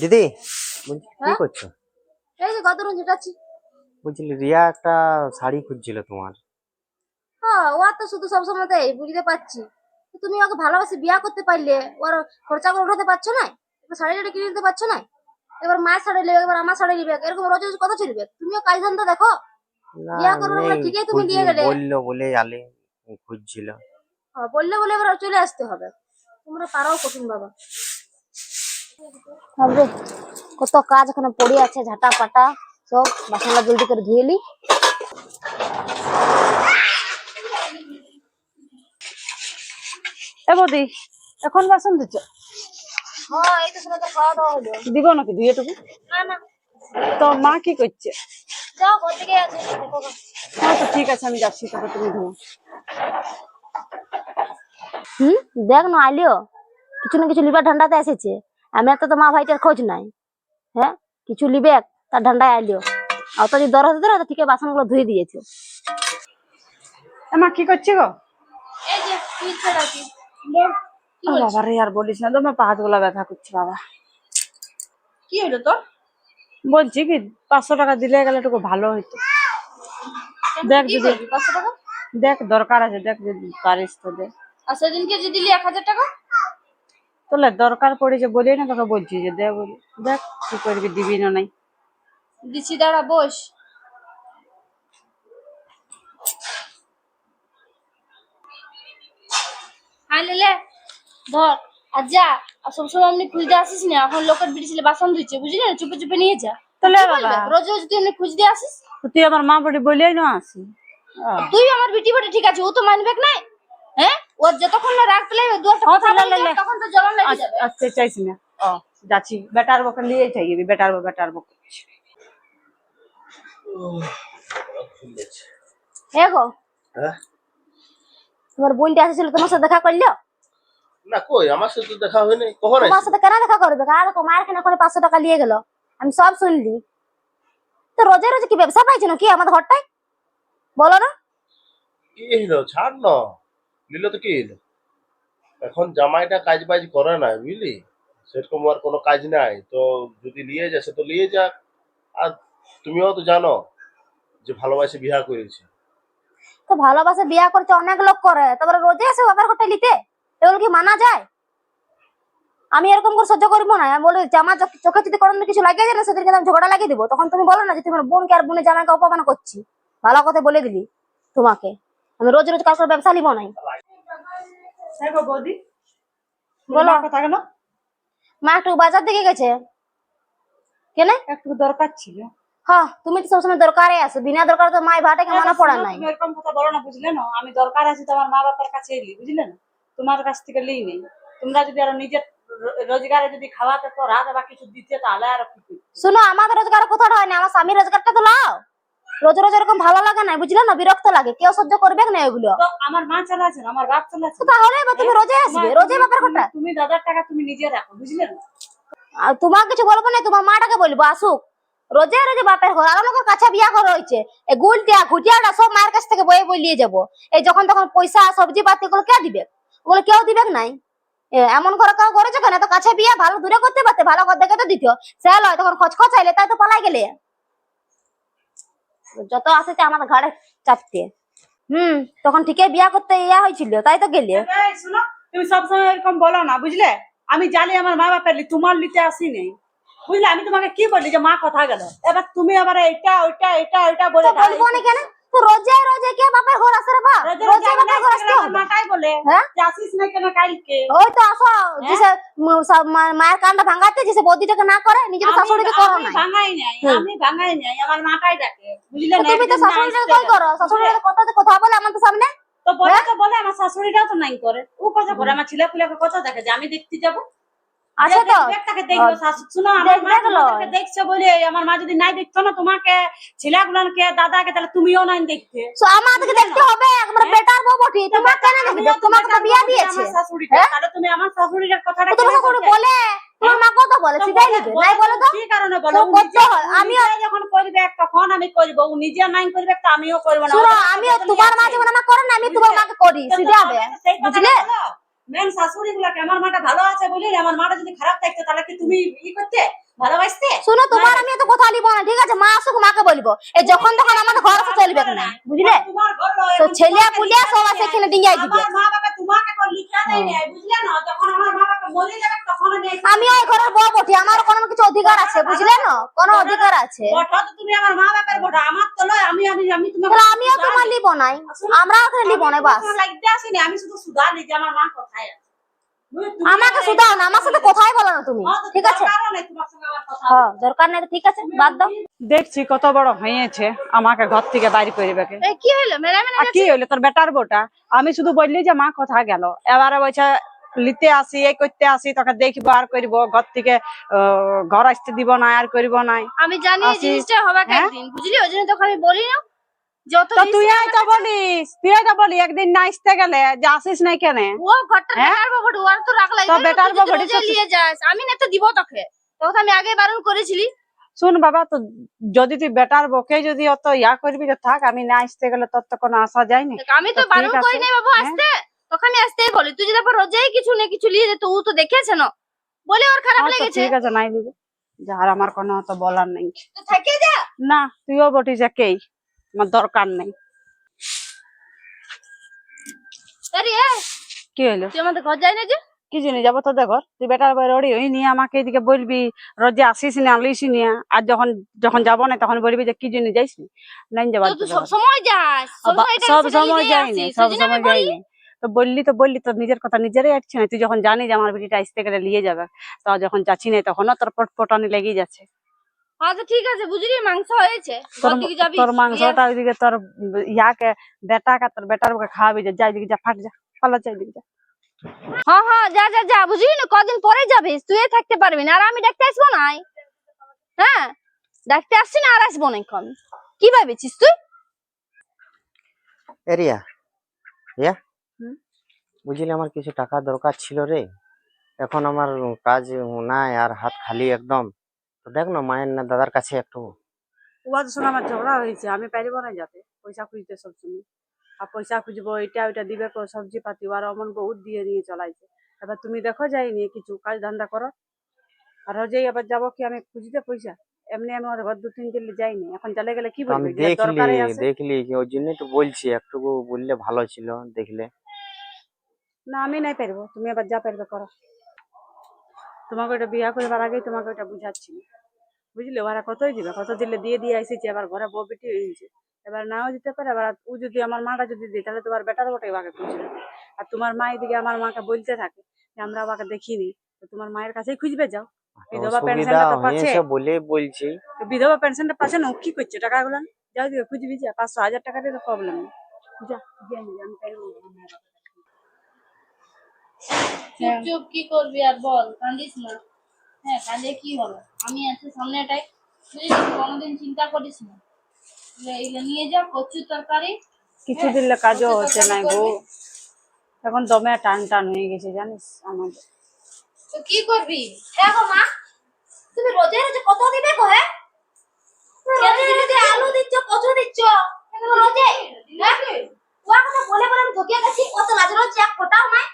দিদি কি হ্যাঁ? করছ? এই যে গদরুন যেটাচ্ছি বলছিলি রিয়া একটা শাড়ি খুঁজছিল তোমার। হ্যাঁ ও তো শুধু সবসময় দেয় বুঝতে পারছি। তুমি ওকে ভালোবাসে বিয়া করতে পারলে ওর খরচা করে উঠাতে পারছ না? শাড়িটা কিনে দিতে পারছ না? এবার মায়ের শাড়ি নেবে এবার আমার শাড়ি নেবে এরকম রোজ রোজ কত চলবে। তুমিও কাজ ধান্দা দেখো। বিয়া করবে বলে ঠিকই তুমি দিয়ে গেলে। বলল বলে আলে খুঁজছিল। হ্যাঁ, বললে বলে এবার চলে আসতে হবে। তোমরা পারাও কঠিন বাবা। হবে কত কাজ এখানে পড়ে আছে ঝাঁটা পাটা সব বাসনটা জলদি করে ধুয়ে লি এ বৌদি এখন বাসন দিচ্ছ হ্যাঁ এই তো খাওয়া দাওয়া হলো। দিব নাকি দুইটুকু না না। তো মা কি করছে। হ্যাঁ তো ঠিক আছে আমি যাচ্ছি তবে তুমি ধো হুম? দেখ না আইলিও। কিছু না কিছু লিবার ঠান্ডাতে এসেছে। আমরা তো মা ভাইটার খোঁজ নাই। হ্যাঁ? কিছু লিবে তার ঠান্ডায় আইলিও। আর তো যদি দর হতে ধরে ঠিক বাসনগুলো ধুয়ে দিয়েছে। মা কি করছে গো? বাবা রে আর বলিস না তো আমার পা গুলা ব্যথা করছে বাবা। কি হলো তোর? বলছি কি পাঁচশো টাকা দিলে গেলে একটু ভালো হইতো। দেখ যদি পাঁচশো টাকা? দেখ দরকার আছে দেখ যদি পারিস তো দেখ আর সেদিনকে যে দিলি এক হাজার টাকা? তোলে দরকার পড়েছে বলি না তোকে বলছি যে দে বলি। দেখ কি করবি দিবি না নাই। দিছি দাঁড়া বস। হ্যাঁ লে ধর আর যা। আর সবসময় এমনি খুঁজতে আসিস না। এখন লোকের বিড়ি ছেলে বাসন ধুচ্ছে বুঝলি না? চুপে চুপে নিয়ে যা। তাহলে? রোজ রোজ তুই এমনি খুঁজতে আসিস? তুই আমার মা বলি বলিয়াই না আসি তুই আমার বিটি বটে ঠিক আছে ও তো মানবে নাই? ও যতক্ষণ না কথা তখন তো জ্বলন লেগে আচ্ছা যাবে। আচ্ছা চাইছি না। ও যাচ্ছি। বেটার বকে নিয়ে চাইবি বেটার বো বেটার বো গো। হ্যাঁ? তোমার বোনটা এসেছিল তোমার সাথে দেখা করল? না কই? আমার সাথে দেখা হয়নি। কখন তোমার সাথে কেন দেখা করবে? করে পাঁচশো টাকা নিয়ে গেল? আমি সব শুনলি। তো রোজে রোজে কি ব্যবসা পাইছো নাকি আমাদের ঘরটায়? বলো না। কি হলো ছাড় না। নিল তো কি এখন জামাইটা কাজ বাজ করে না বুঝলি? সেরকম আর কোনো কাজ নাই, তো যদি নিয়ে যায় সে তো নিয়ে যাক। আর তুমিও তো জানো যে ভালোবাসে বিয়া করেছে। তো ভালোবাসে বিয়া করছে অনেক লোক করে, তারপরে রোজে এসে বাবার ঘরটা নিতে? এগুলো কি মানা যায়? আমি এরকম করে সহ্য করব না। আমি বলি জামা চোখে যদি কোনো কিছু লাগিয়ে যায় না, সেদিনকে আমি ঝগড়া লাগিয়ে দিবো। তখন তুমি বলো না যে তোমার বোনকে আর বোনের জামাইকে অপমান করছি। ভালো কথা বলে দিলি তোমাকে। আমি রোজ রোজ কাউকে ব্যবসা নিবো নাই। গো বৌদি? বলো। কেন মা একটু বাজার দিকে গেছে। কেনে? একটু দরকার ছিল। হ্যাঁ তুমি তো সবসময় দরকারে আসো বিনা দরকার তো মাই মানা পড়া নাই। তুমি এরকম কথা বলো না বুঝলে না? আমি দরকার আছে তোমার মা বাবার কাছে এলি বুঝলে না? তোমার কাছ থেকে লিই নেই তোমরা যদি আরও নিজের রোজগারে যদি খাওয়াতে তো রাত বা কিছু দিতে তাহলে আর কি? শোনো আমাদের রোজগার কোথাও হয় না আমার স্বামীর রোজগারটা তো লাও। রোজ রোজ এরকম ভালো লাগে না বুঝলে না? বিরক্ত লাগে। কেউ সহ্য করবে না এগুলো। আমার মা চলে আছে আমার বাপ চলে আছে তাহলে এবার তুমি রোজে আসবে। রোজে বাপের ঘরটা? তুমি- দাদার টাকা তুমি নিজে রাখো বুঝলে না? আর তোমার কিছু বলব না তোমার মাটাকে বলব আসুক। রোজে রোজে বাপের ঘর। আর লোকের কাছে বিয়া করা হয়েছে। এই গুলটিয়া ঘুটিয়াটা সব মায়ের কাছ থেকে বয়ে বই নিয়ে যাব। এই যখন তখন পয়সা সবজি পাতি এগুলো কে দিবে? ওগুলো কেউ দিবে নাই। এমন করে কেউ করেছে কেন? তো কাছে বিয়া ভালো দূরে করতে পারতে ভালো করে দেখে তো দিত। সে লয় তখন খচ খচ আইলে তাই তো পালাই গেলে। যত আসেছে আমাদের ঘরে চাপতে হুম তখন ঠিকই বিয়া করতে ইয়া হয়েছিল তাই তো গেলে? শুনো শোনো তুমি সবসময় এরকম বলো না বুঝলে? আমি জানি আমার মা বাপের তোমার লিতে আসি নেই। বুঝলে আমি তোমাকে কি বলি যে মা কথা গেল? এবার তুমি আবার এটা ওইটা এটা ওইটা বলে বলব না কেন? তো রোজে রোজে কে বাপের ঘর আসে রে বা রোজে বাপের ঘর আসতে হবে মাটাই বলে? হ্যাঁ? না কেন কালকে? ওই তো আসো। যে ম- সব মা- মায়ের কানটা ভাঙাতে না করে নিজের শাশুড়িকে করো না ভাঙাই নাই আমি ভাঙাই নাই আমার মাটাই ডাকে? বুঝলে না তুমি তো শাশুড়িকে কই করো কথা কথা বলে আমাদের সামনে? তো বলে হ্যাঁ? তো বলে আমার শাশুড়িটাও তো নাই করে। ও কথা করে আমার ছেলে পুলেকে কথা দেখে যে আমি দেখতে যাব। আছে যে তো তাকে দেখব শাশু- শুনো আমার মা দেখ- দেখছে বলে আমার মা যদি নাই দেখতো না তোমাকে ছেলেগুলোকে দাদাকে তাহলে তুমিও নাই দেখতে। তো আমাদেরকে দেখতে হবে একবার বেটার বউ বটি তোমার কেন দেখবে? আমিও তো তোমাকে তো বিয়া দিয়েছে। আমার শাশুড়িকে। হ্যাঁ? তাহলে তুমি আমার শাশুড়ির কথাটা তো তোমার কেন শাশুড়ি বলছো? বলে? তোমার মা কত বলে সেটাই বলে- নাই বলে তো? কি কারণে বলো? করতে হয়। ও যখন করবে তখন আমি করব। ও নিজে নাই করবে তো আমিও করব না। শুনো বদলি তোমার মা আছে। আমার করে না আমি তোমার মাকে করি সেটা হবে বুঝলে। মেন শাশুড়ি গুলাকে আমার মাটা ভালো আছে বলি আমার মাটা যদি খারাপ থাকতো তাহলে কি তুমি ই করতে? ভালোবাসতে? শোনো তোমার আমি এত কথা নিব না ঠিক আছে? মা আসুক মাকে বলব। এই যখন তখন আমার ঘর চলবে না বুঝলে? তো ছেলে পুলিয়া সব আছে এখানে ডিঙ্গাই দিবে। মা বাবা তখন আমি ওই ঘরের বউ বটি আমার কোনো কিছু অধিকার আছে বুঝলে না? কোনো অধিকার আছে। তুমি আমার মা বটা আমার তো লয় আমি আমি আমি তোমাকে আমিও তোমার লিব নাই। আমরা ওখানে লিব নাই বাস। লাগতে আসিনি আমি শুধু সুধা নিজে যে আমার মা কোথায় আছে। আমাকে শুধাও না আমার সাথে কথাই বলো না তুমি ঠিক আছে? দরকারও নেই তোমার সঙ্গে আমার কথা। হ্যাঁ দরকার নাই ঠিক আছে বাদ দাও। দেখছি কত বড় হয়েছে আমাকে ঘর থেকে বাইরে করবে কি হলো মেলা আর কি হইল? তোর বেটার বউটা? আমি শুধু বললি যে মা কোথা গেল। এবারে বলছে লিতে আসি এই করতে আসি তোকে দেখব আর করব। ঘর থেকে ঘর আসতে দিব না আর করব না। আমি জানি জিনিসটা হবে হ্যাঁ? একদিন বুঝলি? ওই জন্য তোকে আমি বলি না। যত তুই তো বলিস তুই তো বলি একদিন না আসতে গেলে যে আসিস কেন ও ঘরটা হ্যাঁ? বেটার বাবু ওর তো রাখলাই তো বেটার বাবুটি তো- নিয়ে যাস আমি না তো দিব তোকে। তোকে আমি আগে বারণ করেছিলি। শুন বাবা তো যদি তুই বেটার বকে যদি অত ইয়া করবি তো থাক আমি না আসতে গেলে তোর তো কোনো আসা যায়নি আমি তো তো বারণ করি নাই বাবু হ্যাঁ। আসতে। তোকে আমি আসতেই বলি তুই যদি আবার রোজাই কিছু না কিছু নিয়ে যেত ও তো দেখেছে না। বলে ওর খারাপ হ্যাঁ, লেগেছে। ঠিক আছে নাই দিব। যার আমার কোনো অত বলার নেই। তো থেকে যা। না তুইও বটিস একেই। আমার দরকার নেই। কি হলো তুই আমাদের ঘর যাই না যে? কি জন্য যাব তো দেখো তুই বেটার বই রড়ি হই নিয়ে আমাকে এদিকে বলবি রোজে আসিস না আনলিস নিয়ে আর যখন যখন যাব না তখন বলবি যে কি জন্য যাইস নি? নাই যাবার সব সময় যাস সব সময় এটা সব সময় সব বলি। যাইনি। তো বললি তো বললি তোর নিজের কথা নিজেরই আসছে না তুই যখন জানি যে আমার বেটিটা আসতে গেলে নিয়ে যাবে তো যখন যাচ্ছি না তখনও তোর পটপটানি লেগেই যাচ্ছে। তো ঠিক আছে বুঝলি মাংস হয়েছে। তোর ঘর দিকে যাবি তোর মাংসটা ওইদিকে তোর ইয়াকে বেটাকে তোর বেটার ওকে খাওয়াবি যে যাই দিকে যা ফাট যা পালা যাই দিকে যা। হ্যাঁ হ্যাঁ যা যা যা বুঝলি না কদিন পরে যাবিস তুই থাকতে পারবি না আর আমি ডাকতে আসব না হ্যাঁ ডাকতে আসছি না আর আসব না এখন। কি ভাবেছিস তুই? এরিয়া রিয়া বুঝলি আমার কিছু টাকা দরকার ছিল রে। এখন আমার কাজ নাই আর হাত খালি একদম। তো দেখ না মায়ের না দাদার কাছে একটু। ওয়াজ শোনা আমার ঝগড়া হয়েছে আমি পারিব না যাতে। পয়সা খুঁজতে সবসময়। আর পয়সা খুঁজবো এটা ওইটা দিবে সবজি পাতি আর অমন বহুত দিয়ে নিয়ে চলাইছে। এবার তুমি দেখো যাই নিয়ে কিছু কাজ ধান্দা করো। আর রোজেই আবার যাব কি আমি খুঁজতে পয়সা? এমনি আমি ওর ঘর দু তিন দিন যাইনি এখন চলে গেলে কি আমি দেখলি দেখলি কি ওই জন্যই তো বলছি একটু বললে ভালো ছিল দেখলে। না আমি নাই পারব। তুমি আবার যা পারবে করো। তোমাকে ওটা বিয়া করবার আগেই তোমাকে ওটা বুঝাচ্ছি। বুঝলে? ওরা কতই দিবে? কত দিলে দিয়ে দিয়ে এসেছে? আবার ঘরে বউ বেটি হয়েছে এবার নাও দিতে পারে এবার ও যদি আমার মাটা যদি দিই তাহলে তোমার বেটার বটে ওকে খুঁজবে আর তোমার মা এদিকে আমার মাকে বলতে থাকে যে আমরা ওকে দেখিনি। তো তোমার মায়ের কাছেই খুঁজবে যাও। বিধবা অসুবিধা পেনশনটা তো পাচ্ছে। হয়েছে বলে বলছি। তো বিধবা পেনশনটা পাচ্ছে না ও কি করছে? টাকাগুলো যাও দিকে খুঁজবি যা। পাঁচশো হাজার টাকা দিয়ে তো প্রবলেম যা আমি। চুপ চুপ কি করবি আর বল? কান্দিস না। হ্যাঁ কাঁদে কি হবে আমি আছি সামনেটাই বুঝলি কোনোদিন চিন্তা করিস না। এগুলো নিয়ে যা কচুর তরকারি। কিছু দিলে কাজও হচ্ছে না গো। এখন দমে টান টান হয়ে গেছে জানিস আমাদের। তো কি করবি? দেখো মা তুমি রোজে রোজে কত দিবে গো হ্যাঁ কেন দিলে দিয়ে আলু দিচ্ছ কচু দিচ্ছ এগুলো রোজে হ্যাঁ ওয়া কথা বলে বলে আমি ঠকিয়ে গেছি কত লাজ রোজ এক ফোটাও নাই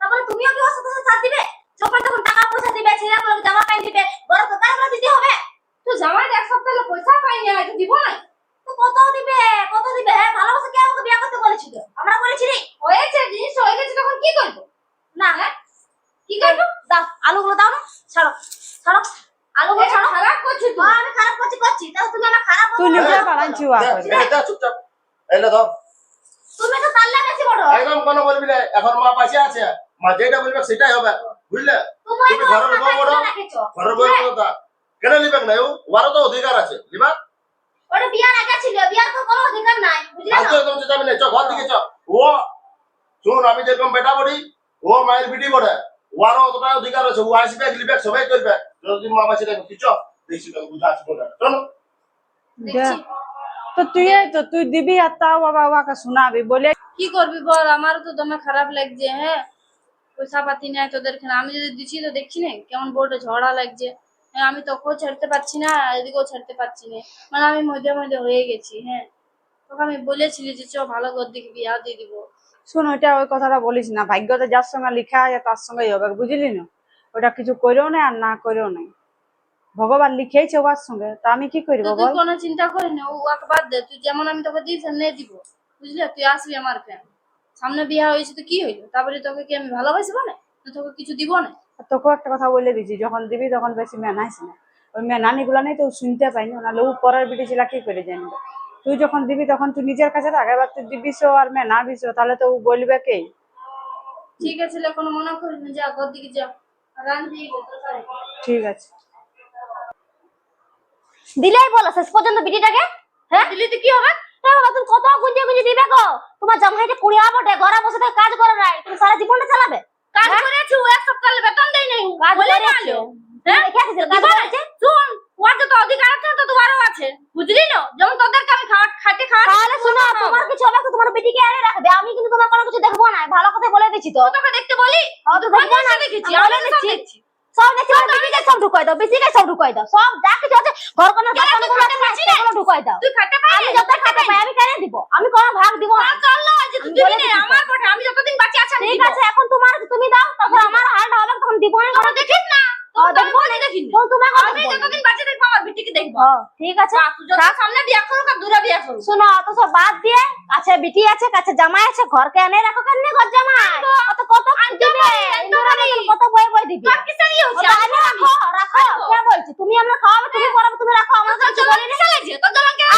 তারপরে তুমিও কি ওর সাথে সাথে সাথ দিবে যখন তখন টাকা পয়সা দিবে ছেলে বলে জামা প্যান্ট দিবে বড় দোকানগুলো দিতে হবে তো জামাই এক সপ্তাহ হলো পয়সা পাইনি হয়তো দিব না তো কত দিবে কত দিবে হ্যাঁ ভালোবাসা কে আমাকে বিয়ে করতে বলেছিল আমরা বলেছি রে হয়েছে জিনিস হয়ে গেছে তখন কি করব না হ্যাঁ কি করব দাও আলুগুলো দাও না। ছাড়ো ছাড়ো। আলুগুলো ছাড়ো। খারাপ করছি তুই আমি খারাপ করছি করছি। তাও তুমি আমার খারাপ তুই নিজে। বাড়াইছি ওয়া করে। দে, দে, চুপচাপ। এলে দাও। তুমি তো তাল্লা বেশি বড়। একদম কোনো বলবি না এখন মা পাশে আছে। মা যেটা বলবে সেটাই হবে বুঝলে? তুমি ঘরের বউ বড়? রেখেছো। ঘরের বউয়ের কথা কেন নিবে না ও? ওয়ারও তো অধিকার আছে লিবা? ওটা বিয়ার আগে ছিল বিয়ার তো কোনো অধিকার নাই বুঝলে না তো? একদম যাবি না চ ঘর দিকে চ। ও শুন আমি যেরকম বেটা বড়ি ও মায়ের বিটি বলে। ওয়ারও অতটা অধিকার আছে ও আসবে লিবে সবাই করবে। যদি মা দেখো কি চ দেখছি তো বুঝা আসব চলো। তো তুই তো তুই দিবি আর তাও বাবা ওকে শোনাবি বলে কি করবি বল আমারও তো দমে খারাপ লাগছে হ্যাঁ? পয়সা পাতি নাই তোদের আমি যদি দিচ্ছি তো দেখছি না কেমন বলটা ঝগড়া লাগছে। হ্যাঁ আমি তোকেও ছাড়তে পারছি না এদিকেও ছাড়তে পারছি না। মানে আমি মধ্যে মধ্যে হয়ে গেছি হ্যাঁ? তোকে আমি বলেছিলি যে চ ভালো ঘর দেখবি আর দিয়ে দিব। শোন ওইটা ওই কথাটা বলিস না। ভাগ্যতে যার সঙ্গে লিখা আছে তার সঙ্গেই হবে বুঝলি না? ওটা কিছু করেও নাই আর না করেও নাই। ভগবান লিখেছে ওর সঙ্গে তা আমি কি করব তুই বল? কোনো চিন্তা করিস না ও ওকে বাদ দে। তুই যেমন আমি তোকে দিই সেমনি দিব। বুঝলি? তুই আসবি আমার ফ্যান সামনে বিয়ে হয়েছে তো কি হইল? তারপরে তোকে কি আমি ভালোবাসবো না না তোকে কিছু দিব না? আর তোকেও একটা কথা বলে দিছি যখন দিবি তখন বেশি মেনাইস না। ওই মেনানি গুলা নেই তো শুনতে পাইনি নাহলে ও পরের বিটি ছিল কি করে জানবে? তুই যখন দিবি তখন তুই নিজের কাছে রাখ এবার তুই দিবিস আর মেনাবিস তাহলে তো ও বলবে কে? ঠিক আছে লে, কোনো মনে করিস না যা ঘর দিকে যা। ঠিক আছে। দিলেই বলো শেষ পর্যন্ত বিটিটাকে? হ্যাঁ? দিলি তো কি হবে? হ্যাঁ বাবা তুমি কত গুঞ্জে গুঞ্জে দিবে গো? তোমার জামাইটা কুড়িয়া বটে ঘরে বসে থেকে কাজ করে নাই। তুমি সারা জীবনটা চালাবে। কাজ করেছি এক সপ্তাহ বেতন দেয় নাই কাজ। বলে হ্যাঁ? কাজ করেছে? শুন। ওর যত অধিকার আছে তো তোমারও আছে। বুঝলি না? যেমন তোদেরকে আমি খাওয়া খাইতে খাওয়া তাহলে শোনো তোমার কিছু হবে তোমার বেটিকে এনে রাখবে? আমি কিন্তু তোমার কোনো কিছু দেখব না। ভালো কথা বলে দিচ্ছি তো। তোকে দেখতে বলি? ও তো দেখব না। দেখেছি আমি সব। দেখছি। সব আমার বেটিকে সব ঢুকাই দাও বেশিকে সব ঢুকাই দাও। সব যা কিছু আছে ঘর কোনো তুই খাতে পারছিস সেগুলো ঢুকাই দাও। তুই খাইতে পারবি? আমি যত খাতে পাই আমি কেন দিব আমি কোনো ভাগ দিব না। চলল আজ তুই আমি দিবি না আমার বটে আমি যতদিন বাঁচি আছি ঠিক আছে এখন তোমার তুমি দাও তখন আমার হালটা হবে তখন দিব না। দেখিস না। আমার আছে। বাদ দিয়ে কাছে বিটি কাছে জামাই ঘরকে এনে রাখো কেন ঘর জামাই? কত মতন কত বই বই দিবে? রাখো রাখো। কে বলছি? তুমি আমরা খাওয়াবে তুমি করাবে তুমি রাখো আমরা কিছু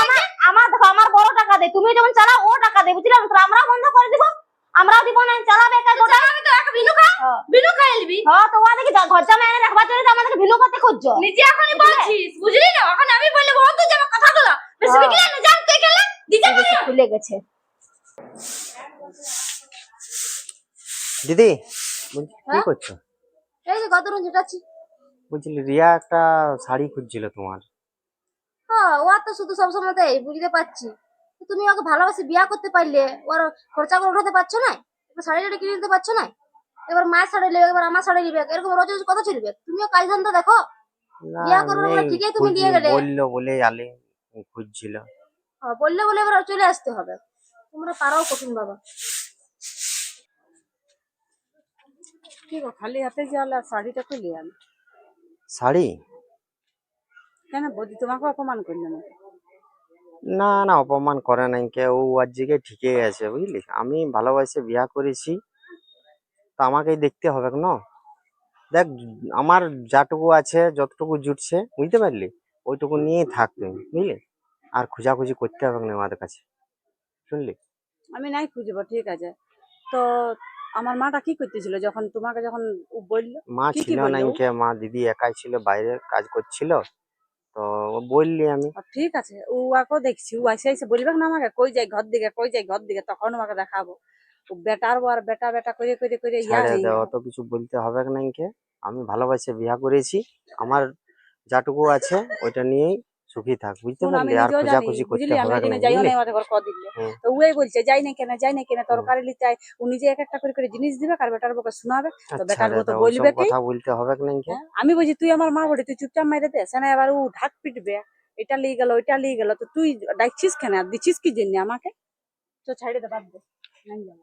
আমার আমার দেখো আমার বড় টাকা দেয় তুমি যখন চালাও ও টাকা দেয় বুঝলে? তো আমরাও বন্ধ করে দিব। আমরাও দিব না চালাবে একা গোটা আমি তো এক বিনু খা বিনু খাই নিবি হ্যাঁ তো ওরা দেখি ঘর জামাই এনে রাখবা আমাদেরকে ভিন্ন করতে খুঁজছো? নিজে এখনই বলছিস বুঝলি না? এখন আমি বললে তুই কথাগুলো বেশি। বিগলে না জান তুই দিতে খুলে গেছে। দিদি কি হ্যাঁ? করছ? এই যে গদরুন যেটাছি বলছিলি রিয়া একটা শাড়ি খুঁজছিল তোমার। হ্যাঁ ও তো শুধু সবসময় দেয় বুঝতে পারছি। তুমি ওকে ভালোবাসে বিয়া করতে পারলে ওর খরচা করে উঠাতে পারছ না? এবার শাড়ি কিনে দিতে পারছ না? এবার মায়ের শাড়ি নেবে এবার আমার শাড়ি নিবে। এরকম রোজ রোজ কত চলবে তুমিও কাজ ধান্দা দেখো। বিয়া করবে বলে ঠিকই তুমি দিয়ে গেলে। বলল বলে আলে খুঁজছিল। হ্যাঁ, বললে বলে এবার চলে আসতে হবে। তোমরা পারাও কঠিন বাবা। কি গো খালি হাতে গেলে শাড়িটা খুলে আনো। শাড়ি? কেন বৌদি তোমাকে অপমান করল না না না অপমান করে নাই। কেউ ও আর দিকে ঠিকই আছে বুঝলি? আমি ভালোবাসে বিয়া করেছি। আমাকেই দেখতে হবে না দেখ আমার যাটুকু আছে যতটুকু জুটছে বুঝতে পারলি? ওইটুকু নিয়েই থাক তুমি বুঝলি? আর খোঁজাখুঁজি করতে হবে না আমাদের কাছে? শুনলি? আমি নাই খুঁজবো ঠিক আছে। তো আমার মাটা কি করতেছিল যখন তোমাকে যখন বলল? মা ছিল না নাই ও? কে মা দিদি একাই ছিল বাইরে কাজ করছিল। তো বললি আমি। ঠিক আছে। ও আকেও দেখছি ও এসে এসে বলবে না আমাকে? কই যাই ঘর দিকে কই যাই ঘর দিকে তখন আমাকে দেখাবো। বেটার আর বেটা বেটা করে করে করে ইয়া হয়ে দাও কিছু বলতে হবে না আমি ভালোবাসে বিয়া করেছি। আমার যাটুকু আছে ওইটা নিয়েই সুখী থাক বুঝতে পারলি? আর খোঁজাখুঁজি করতে হবে না আমাদের ঘর তো ওই বলছে যাই না কেন যাই না কেন তরকারি লিতে আয়। ও নিজে এক একটা করে করে জিনিস দিবে আর বেটার বউকে শোনাবে। তো বেটার ছেড়ে তো বলবে কি? কথা বলতে হবে না কে হ্যাঁ? আমি বলছি তুই আমার মা বলি তুই চুপচাপ মাইরে দে। সেনা এবার ও ঢাক পিটবে এটা লিয়ে গেল ওইটা লিয়ে গেল। তো তুই ডাকছিস কেন? আর দিচ্ছিস কি জন্য আমাকে? তো ছাড়ে দে বাদ দে নাই যাব।